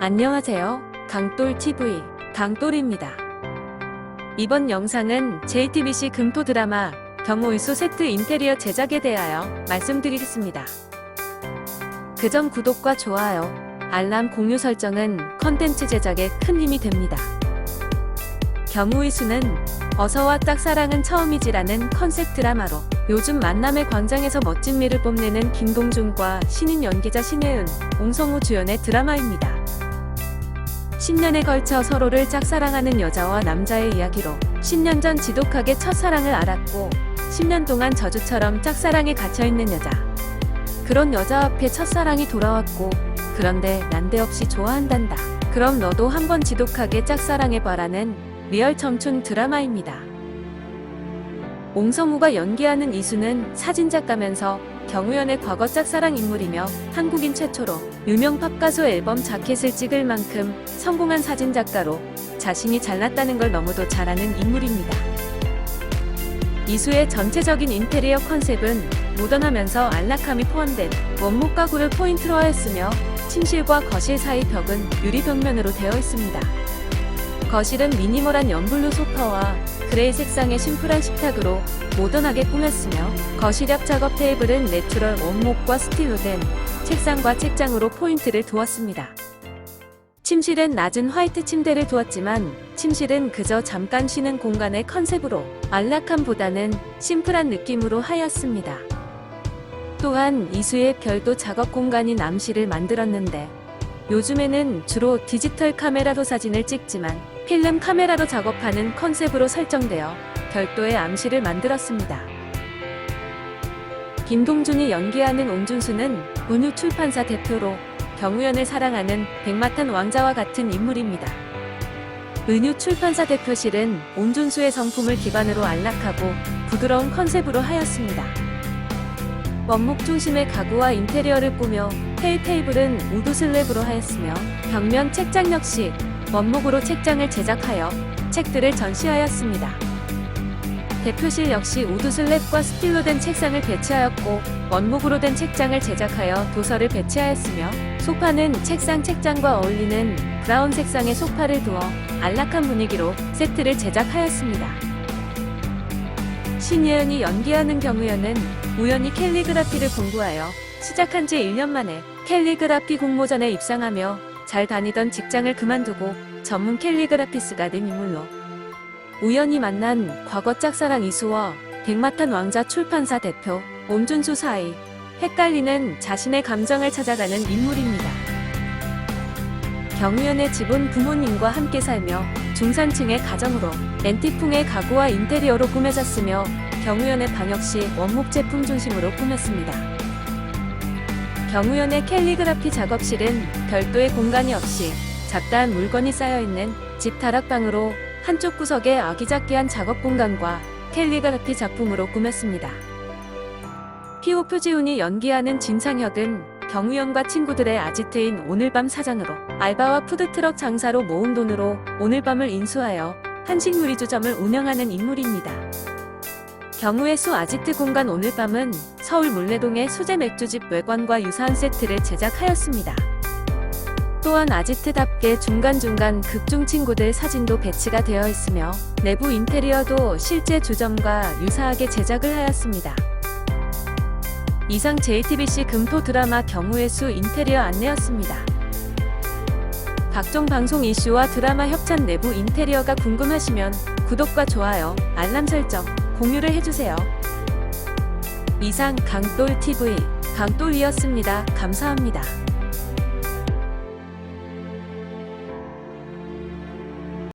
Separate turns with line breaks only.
안녕하세요. 강돌TV 강돌입니다. 이번 영상은 JTBC 금토 드라마 경호의수 세트 인테리어 제작에 대하여 말씀드리겠습니다. 그 점 구독과 좋아요, 알람 공유 설정은 컨텐츠 제작에 큰 힘이 됩니다. 경우의수는 어서와 짝사랑은 처음이지라는 컨셉 드라마로 요즘 만남의 광장에서 멋진 미를 뽐내는 김동준과 신인 연기자 신혜은, 옹성우 주연의 드라마입니다. 10년에 걸쳐 서로를 짝사랑하는 여자와 남자의 이야기로 10년 전 지독하게 첫사랑을 알았고 10년 동안 저주처럼 짝사랑에 갇혀있는 여자. 그런 여자 앞에 첫사랑이 돌아왔고 그런데 난데없이 좋아한단다. 그럼 너도 한번 지독하게 짝사랑해봐라는 리얼 청춘 드라마입니다. 옹성우가 연기하는 이수는 사진작가면서 경우연의 과거 짝사랑 인물이며 한국인 최초로 유명 팝가수 앨범 자켓을 찍을 만큼 성공한 사진작가로 자신이 잘났다는 걸 너무도 잘 아는 인물입니다. 이수의 전체적인 인테리어 컨셉은 모던하면서 안락함이 포함된 원목 가구를 포인트로 하였으며 침실과 거실 사이 벽은 유리 벽면으로 되어 있습니다. 거실은 미니멀한 연블루 소파와 그레이 색상의 심플한 식탁으로 모던하게 꾸몄으며 거실 앞 작업 테이블은 내추럴 원목과 스틸로 된 책상과 책장으로 포인트를 두었습니다. 침실은 낮은 화이트 침대를 두었지만 침실은 그저 잠깐 쉬는 공간의 컨셉으로 안락함보다는 심플한 느낌으로 하였습니다. 또한 이수의 별도 작업 공간인 암실을 만들었는데 요즘에는 주로 디지털 카메라로 사진을 찍지만 필름 카메라로 작업하는 컨셉으로 설정되어 별도의 암실을 만들었습니다. 김동준이 연기하는 옹준수는 은유 출판사 대표로 경우연을 사랑하는 백마탄 왕자와 같은 인물입니다. 은유 출판사 대표실은 옹준수의 성품을 기반으로 안락하고 부드러운 컨셉으로 하였습니다. 원목 중심의 가구와 인테리어를 꾸며 테이 테이블은 우드 슬랩으로 하였으며 벽면 책장 역시 원목으로 책장을 제작하여 책들을 전시하였습니다. 대표실 역시 우드 슬랩과 스틸로 된 책상을 배치하였고 원목으로 된 책장을 제작하여 도서를 배치하였으며 소파는 책상 책장과 어울리는 브라운 색상의 소파를 두어 안락한 분위기로 세트를 제작하였습니다. 신예은이 연기하는 경우에는 우연히 캘리그라피를 공부하여 시작한 지 1년 만에 캘리그라피 공모전에 입상하며 잘 다니던 직장을 그만두고 전문 캘리그라피스가 된 인물로 우연히 만난 과거 짝사랑 이수와 백마탄 왕자 출판사 대표 옴준수 사이 헷갈리는 자신의 감정을 찾아가는 인물입니다. 경유연의 집은 부모님과 함께 살며 중산층의 가정으로 앤티풍의 가구와 인테리어로 꾸며졌으며 경우연의 방 역시 원목 제품 중심으로 꾸몄습니다. 경우연의 캘리그라피 작업실은 별도의 공간이 없이 잡다한 물건이 쌓여있는 집 다락방으로 한쪽 구석에 아기자기한 작업 공간과 캘리그라피 작품으로 꾸몄습니다. 피오 표지훈이 연기하는 진상혁은 경우연과 친구들의 아지트인 오늘 밤 사장으로 알바와 푸드트럭 장사로 모은 돈으로 오늘 밤을 인수하여 한식 요리주점을 운영하는 인물입니다. 경우의 수 아지트 공간 오늘 밤은 서울 물레동의 수제 맥주집 외관과 유사한 세트를 제작하였습니다. 또한 아지트답게 중간중간 극중 친구들 사진도 배치가 되어 있으며 내부 인테리어도 실제 주점과 유사하게 제작을 하였습니다. 이상 JTBC 금토 드라마 경우의 수 인테리어 안내였습니다. 각종 방송 이슈와 드라마 협찬 내부 인테리어가 궁금하시면 구독과 좋아요, 알람 설정, 공유를 해주세요. 이상 강돌TV 강돌이었습니다. 감사합니다.